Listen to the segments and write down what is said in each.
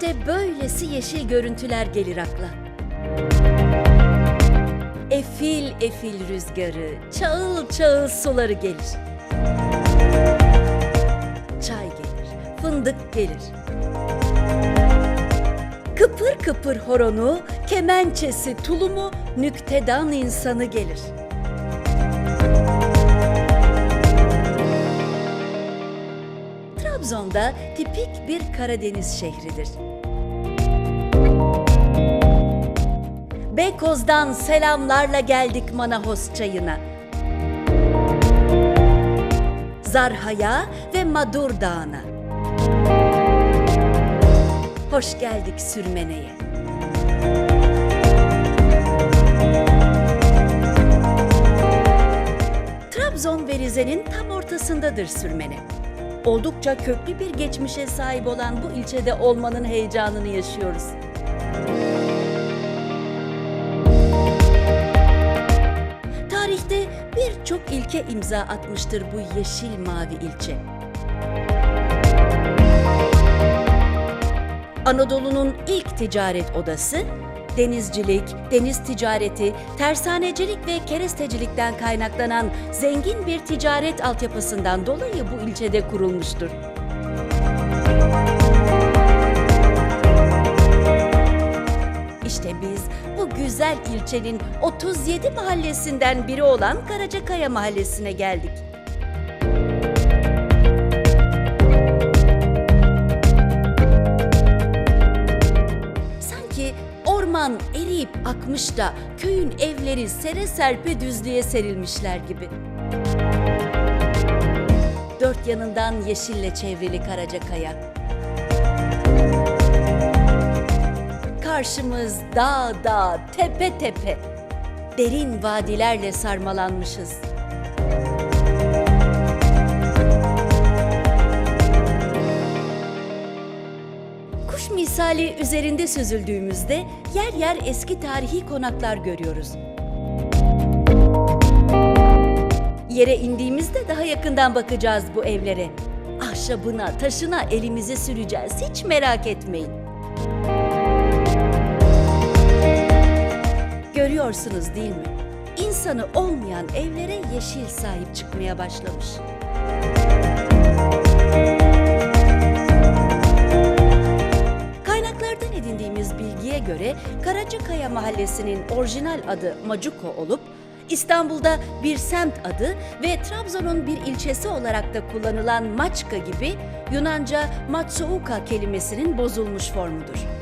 İşte böylesi yeşil görüntüler gelir akla. Efil efil rüzgarı, çağıl çağıl suları gelir. Çay gelir, fındık gelir. Kıpır kıpır horonu, kemençesi, tulumu, nüktedan insanı gelir. Trabzon'da tipik bir Karadeniz şehridir. Beykoz'dan selamlarla geldik Manahos çayına. Zarha'ya ve Madur Dağı'na. Hoş geldik Sürmene'ye. Trabzon ve Rize'nin tam ortasındadır Sürmene. Oldukça köklü bir geçmişe sahip olan bu ilçede olmanın heyecanını yaşıyoruz. Tarihte birçok ilke imza atmıştır bu yeşil mavi ilçe. Anadolu'nun ilk ticaret odası, denizcilik, deniz ticareti, tersanecilik ve kerestecilikten kaynaklanan zengin bir ticaret altyapısından dolayı bu ilçede kurulmuştur. İşte biz bu güzel ilçenin 37 mahallesinden biri olan Karacakaya mahallesine geldik. Akmış da köyün evleri sere serpe düzlüğe serilmişler gibi. Dört yanından yeşille çevrili Karacakaya. Karşımız dağ dağ, tepe tepe. Derin vadilerle sarmalanmışız. Misali üzerinde süzüldüğümüzde yer yer eski tarihi konaklar görüyoruz. Yere indiğimizde daha yakından bakacağız bu evlere. Ahşabına, taşına elimizi süreceğiz. Hiç merak etmeyin. Görüyorsunuz değil mi? İnsanı olmayan evlere yeşil sahip çıkmaya başlamış. Göre Karacakaya Mahallesi'nin orijinal adı Macuko olup İstanbul'da bir semt adı ve Trabzon'un bir ilçesi olarak da kullanılan Maçka gibi Yunanca Matsouka kelimesinin bozulmuş formudur.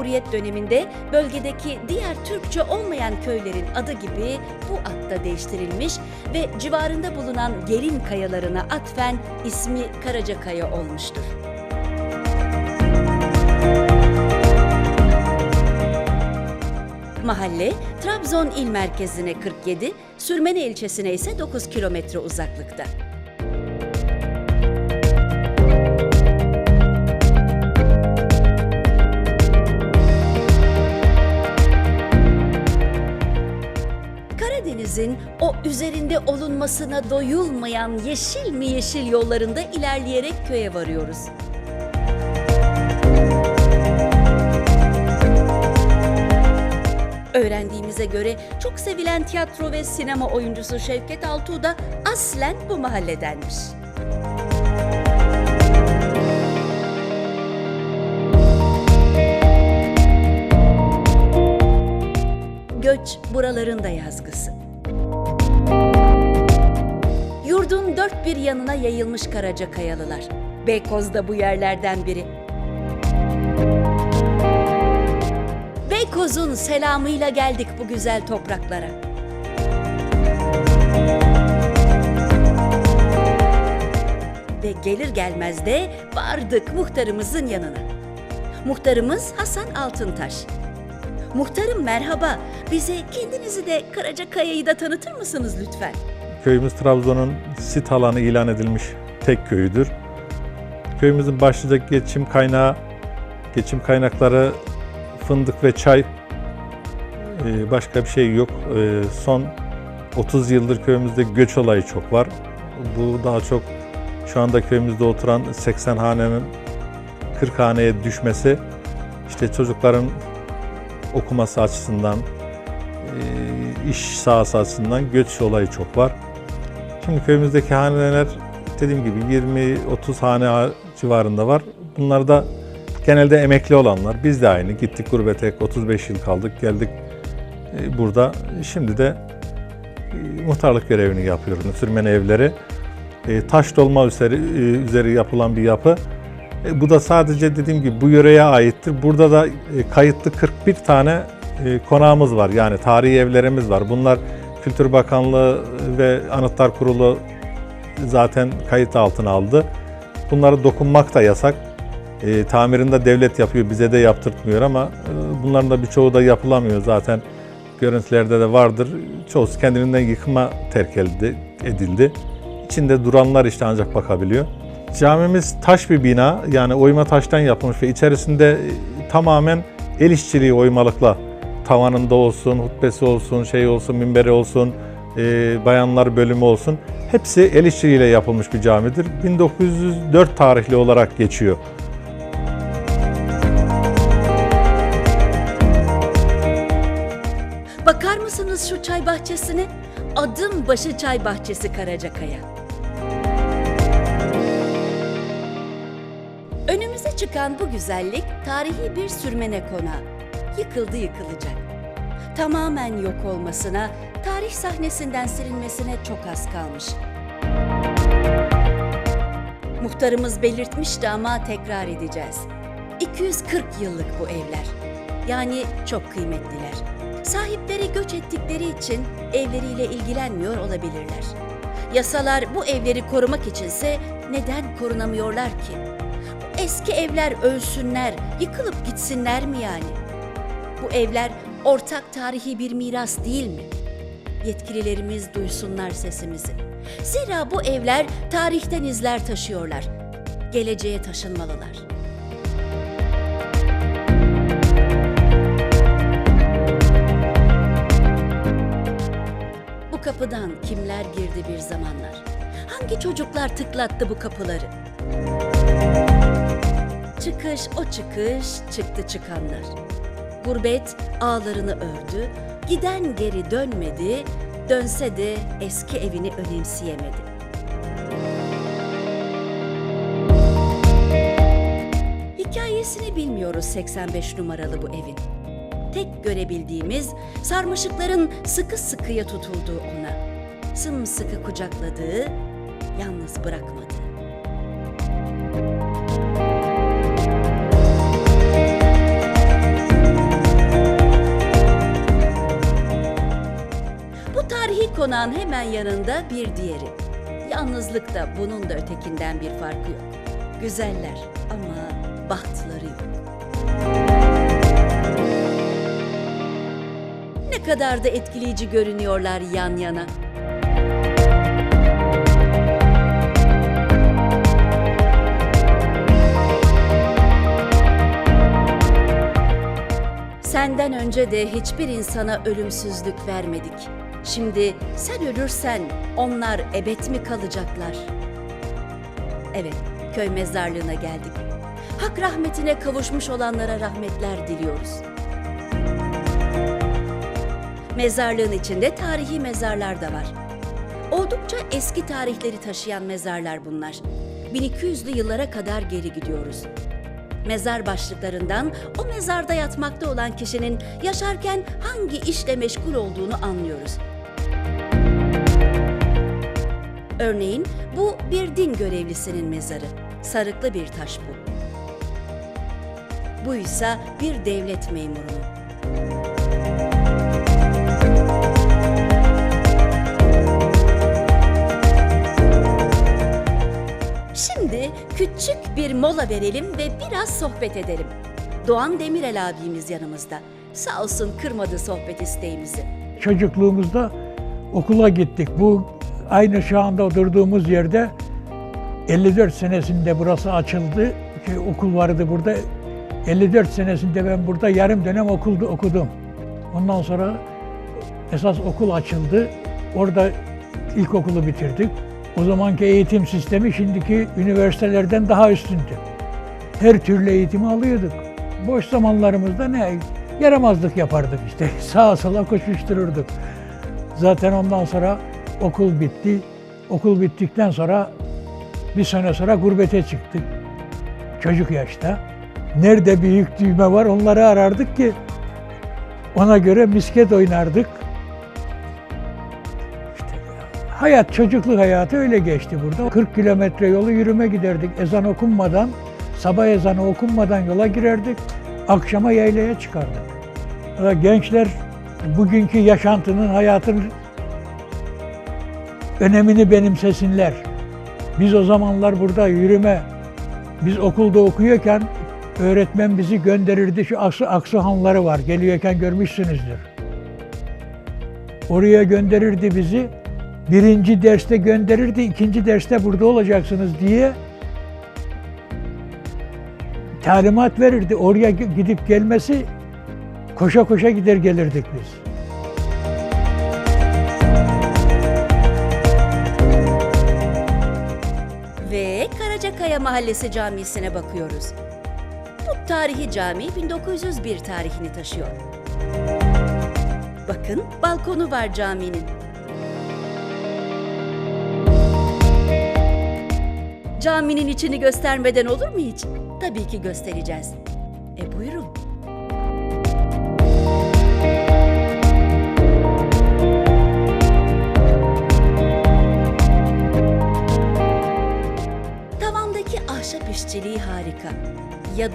Cumhuriyet döneminde bölgedeki diğer Türkçe olmayan köylerin adı gibi bu ad da değiştirilmiş ve civarında bulunan Gerin kayalarına atfen ismi Karacakaya olmuştur. Mahalle Trabzon il merkezine 47, Sürmene ilçesine ise 9 kilometre uzaklıkta. Karadeniz'in o üzerinde olunmasına doyulmayan yeşil mi yeşil yollarında ilerleyerek köye varıyoruz. Öğrendiğimize göre çok sevilen tiyatro ve sinema oyuncusu Şevket Altuğ da aslen bu mahalledenmiş. Göç buraların da yazgısı. Dört bir yanına yayılmış Karaca Kayalılar. Beykoz da bu yerlerden biri. Beykoz'un selamıyla geldik bu güzel topraklara. Ve gelir gelmez de vardık muhtarımızın yanına. Muhtarımız Hasan Altıntaş. Muhtarım merhaba. Bize kendinizi de Karacakaya'yı da tanıtır mısınız lütfen? Köyümüz Trabzon'un sit alanı ilan edilmiş tek köyüdür. Köyümüzün başlıca geçim kaynağı, geçim kaynakları fındık ve çay. Ee, Başka bir şey yok. Ee, Son 30 yıldır köyümüzde göç olayı çok var. Bu daha çok şu anda köyümüzde oturan 80 hanenin 40 haneye düşmesi işte çocukların okuması açısından, e, iş sahası açısından göç olayı çok var. Şimdi köyümüzdeki haneler dediğim gibi 20-30 hane civarında var. Bunlar da genelde emekli olanlar. Biz de aynı. Gittik gurbete 35 yıl kaldık. Geldik e, burada. Şimdi de e, muhtarlık görevini yapıyoruz. Sürmen evleri. E, taş dolma üzeri, üzeri yapılan bir yapı. Bu da sadece dediğim gibi bu yöreye aittir. Burada da kayıtlı 41 tane konağımız var. Yani tarihi evlerimiz var. Bunlar Kültür Bakanlığı ve Anıtlar Kurulu zaten kayıt altına aldı. Bunlara dokunmak da yasak. E, tamirinde devlet yapıyor, bize de yaptırtmıyor ama e, bunların da birçoğu da yapılamıyor zaten. Görüntülerde de vardır. Çoğusu kendiliğinden yıkıma terk edildi. edildi. İçinde duranlar işte ancak bakabiliyor. Camimiz taş bir bina, yani oyma taştan yapılmış ve içerisinde e, tamamen el işçiliği oymalıkla tavanında olsun, hutbesi olsun, şey olsun, minberi olsun, e, bayanlar bölümü olsun. Hepsi el işçiliğiyle yapılmış bir camidir. 1904 tarihli olarak geçiyor. Bakar mısınız şu çay bahçesine? Adım başı çay bahçesi Karacakaya. Önümüze çıkan bu güzellik tarihi bir sürmene konağı. Yıkıldı yıkılacak. Tamamen yok olmasına, tarih sahnesinden silinmesine çok az kalmış. Muhtarımız belirtmişti ama tekrar edeceğiz. 240 yıllık bu evler. Yani çok kıymetliler. Sahipleri göç ettikleri için evleriyle ilgilenmiyor olabilirler. Yasalar bu evleri korumak içinse neden korunamıyorlar ki? Eski evler ölsünler, yıkılıp gitsinler mi yani? Bu evler ortak tarihi bir miras değil mi? Yetkililerimiz duysunlar sesimizi. Zira bu evler tarihten izler taşıyorlar. Geleceğe taşınmalılar. Bu kapıdan kimler girdi bir zamanlar? Hangi çocuklar tıklattı bu kapıları? Çıkış o çıkış, çıktı çıkanlar. Gurbet ağlarını ördü, giden geri dönmedi, dönse de eski evini önemseyemedi. Hikayesini bilmiyoruz 85 numaralı bu evin. Tek görebildiğimiz sarmaşıkların sıkı sıkıya tutulduğu ona. Sımsıkı kucakladığı, yalnız bırakmadı. Konağın hemen yanında bir diğeri. Yalnızlıkta bunun da ötekinden bir farkı yok. Güzeller ama bahtları yok. Ne kadar da etkileyici görünüyorlar yan yana. Senden önce de hiçbir insana ölümsüzlük vermedik. Şimdi sen ölürsen onlar ebed mi kalacaklar? Evet, köy mezarlığına geldik. Hak rahmetine kavuşmuş olanlara rahmetler diliyoruz. Mezarlığın içinde tarihi mezarlar da var. Oldukça eski tarihleri taşıyan mezarlar bunlar. 1200'lü yıllara kadar geri gidiyoruz. Mezar başlıklarından o mezarda yatmakta olan kişinin yaşarken hangi işle meşgul olduğunu anlıyoruz. Örneğin bu bir din görevlisinin mezarı. Sarıklı bir taş bu. Buysa bir devlet memurunun. Şimdi küçük bir mola verelim ve biraz sohbet edelim. Doğan Demirel abimiz yanımızda. Sağ olsun kırmadı sohbet isteğimizi. Çocukluğumuzda okula gittik. Bu aynı şu anda durduğumuz yerde 54 senesinde burası açıldı. Ki okul vardı burada. 54 senesinde ben burada yarım dönem okuldu okudum. Ondan sonra esas okul açıldı. Orada ilkokulu bitirdik. O zamanki eğitim sistemi şimdiki üniversitelerden daha üstündü. Her türlü eğitimi alıyorduk. Boş zamanlarımızda ne? Yaramazlık yapardık işte. Sağa sola koşuştururduk. Zaten ondan sonra okul bitti. Okul bittikten sonra bir sene sonra gurbete çıktık. Çocuk yaşta. Nerede büyük düğme var onları arardık ki ona göre misket oynardık. İşte hayat, çocukluk hayatı öyle geçti burada. 40 kilometre yolu yürüme giderdik ezan okunmadan, sabah ezanı okunmadan yola girerdik, akşama yaylaya çıkardık. Gençler bugünkü yaşantının, hayatın önemini benimsesinler. Biz o zamanlar burada yürüme, biz okulda okuyorken öğretmen bizi gönderirdi. Şu Aksu, Aksuhanları var, geliyorken görmüşsünüzdür. Oraya gönderirdi bizi. Birinci derste gönderirdi, ikinci derste burada olacaksınız diye talimat verirdi. Oraya gidip gelmesi koşa koşa gider gelirdik biz. Karacakaya Mahallesi Camisi'ne bakıyoruz. Bu tarihi cami 1901 tarihini taşıyor. Bakın balkonu var caminin. Caminin içini göstermeden olur mu hiç? Tabii ki göstereceğiz. E buyurun.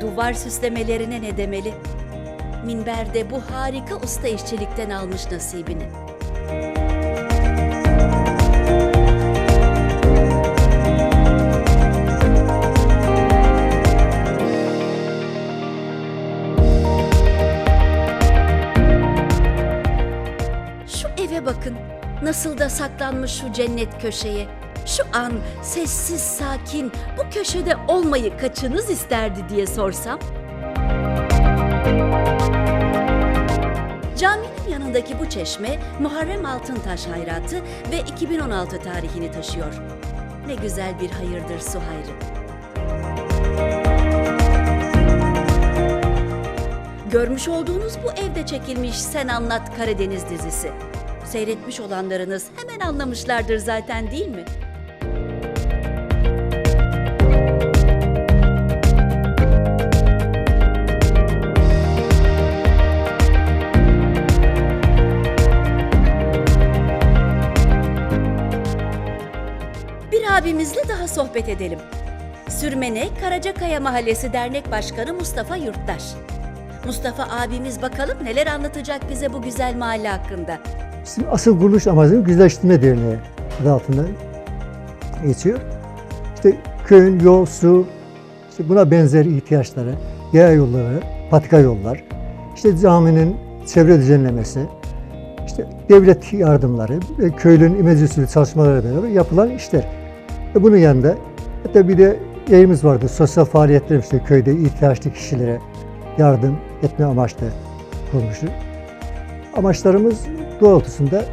Duvar süslemelerine ne demeli? Minberde bu harika usta işçilikten almış nasibini. Şu eve bakın. Nasıl da saklanmış şu cennet köşeye. Şu an sessiz sakin bu köşede olmayı kaçınız isterdi diye sorsam? Caminin yanındaki bu çeşme Muharrem Altıntaş hayratı ve 2016 tarihini taşıyor. Ne güzel bir hayırdır su hayrı. Görmüş olduğunuz bu evde çekilmiş Sen Anlat Karadeniz dizisi. Seyretmiş olanlarınız hemen anlamışlardır zaten değil mi? Abimizle daha sohbet edelim. Sürmene Karacakaya Mahallesi Dernek Başkanı Mustafa Yurttaş. Mustafa abimiz bakalım neler anlatacak bize bu güzel mahalle hakkında. Bizim asıl kuruluş amacımız Güzelleştirme Derneği adı altında geçiyor. İşte köyün yol, su, işte buna benzer ihtiyaçları, yaya yolları, patika yollar, işte caminin çevre düzenlemesi, işte devlet yardımları köylünün imece usulü çalışmaları beraber yapılan işler. Ve bunun yanında hatta bir de yayımız vardı. Sosyal faaliyetler işte köyde ihtiyaçlı kişilere yardım etme amaçlı kurulmuştu amaçlarımız doğrultusunda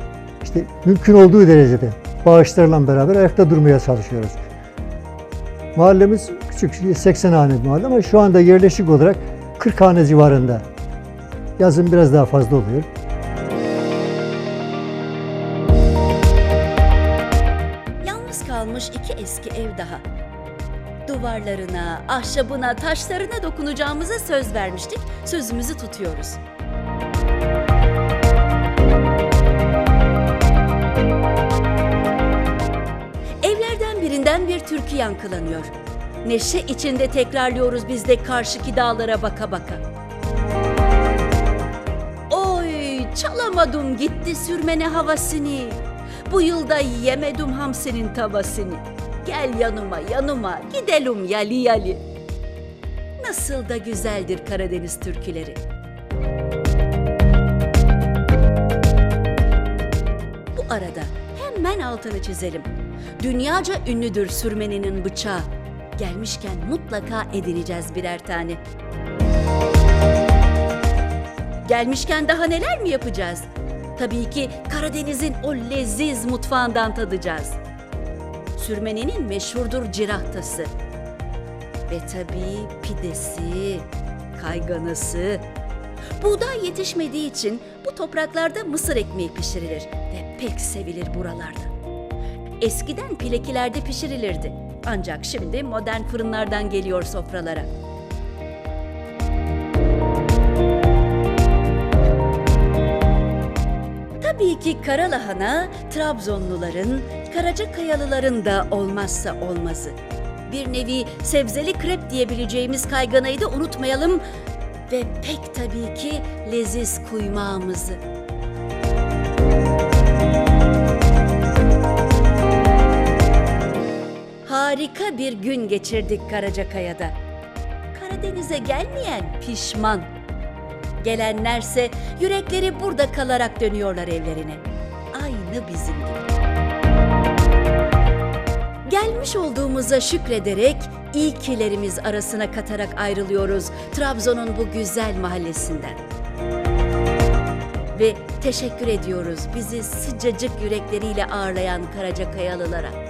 işte mümkün olduğu derecede bağışlarla beraber ayakta durmaya çalışıyoruz. Mahallemiz küçük, 80 hane bir mahalle ama şu anda yerleşik olarak 40 hane civarında. Yazın biraz daha fazla oluyor. Duvarlarına, ahşabına, taşlarına dokunacağımıza söz vermiştik. Sözümüzü tutuyoruz. Evlerden birinden bir türkü yankılanıyor. Neşe içinde tekrarlıyoruz biz de karşıki dağlara baka baka. Oy çalamadım gitti sürmene havasını. Bu yılda yemedim hamsinin tavasını. Gel yanıma yanıma gidelim yali yali. Nasıl da güzeldir Karadeniz türküleri. Bu arada hemen altını çizelim. Dünyaca ünlüdür sürmeninin bıçağı. Gelmişken mutlaka edineceğiz birer tane. Gelmişken daha neler mi yapacağız? Tabii ki Karadeniz'in o leziz mutfağından tadacağız. Sürmenenin meşhurdur cirahtası. Ve tabii pidesi, kayganası. Buğday yetişmediği için bu topraklarda mısır ekmeği pişirilir ve pek sevilir buralarda. Eskiden pilekilerde pişirilirdi. Ancak şimdi modern fırınlardan geliyor sofralara. Tabii ki kara lahana Trabzonluların, Karacakayalıların da olmazsa olmazı. Bir nevi sebzeli krep diyebileceğimiz kayganayı da unutmayalım ve pek tabii ki leziz kuymağımızı. Harika bir gün geçirdik Karacakaya'da. Karadeniz'e gelmeyen pişman. Gelenlerse yürekleri burada kalarak dönüyorlar evlerine. Aynı bizim gibi. Gelmiş olduğumuza şükrederek ilkilerimiz arasına katarak ayrılıyoruz Trabzon'un bu güzel mahallesinden. Ve teşekkür ediyoruz bizi sıcacık yürekleriyle ağırlayan Karacakayalılara.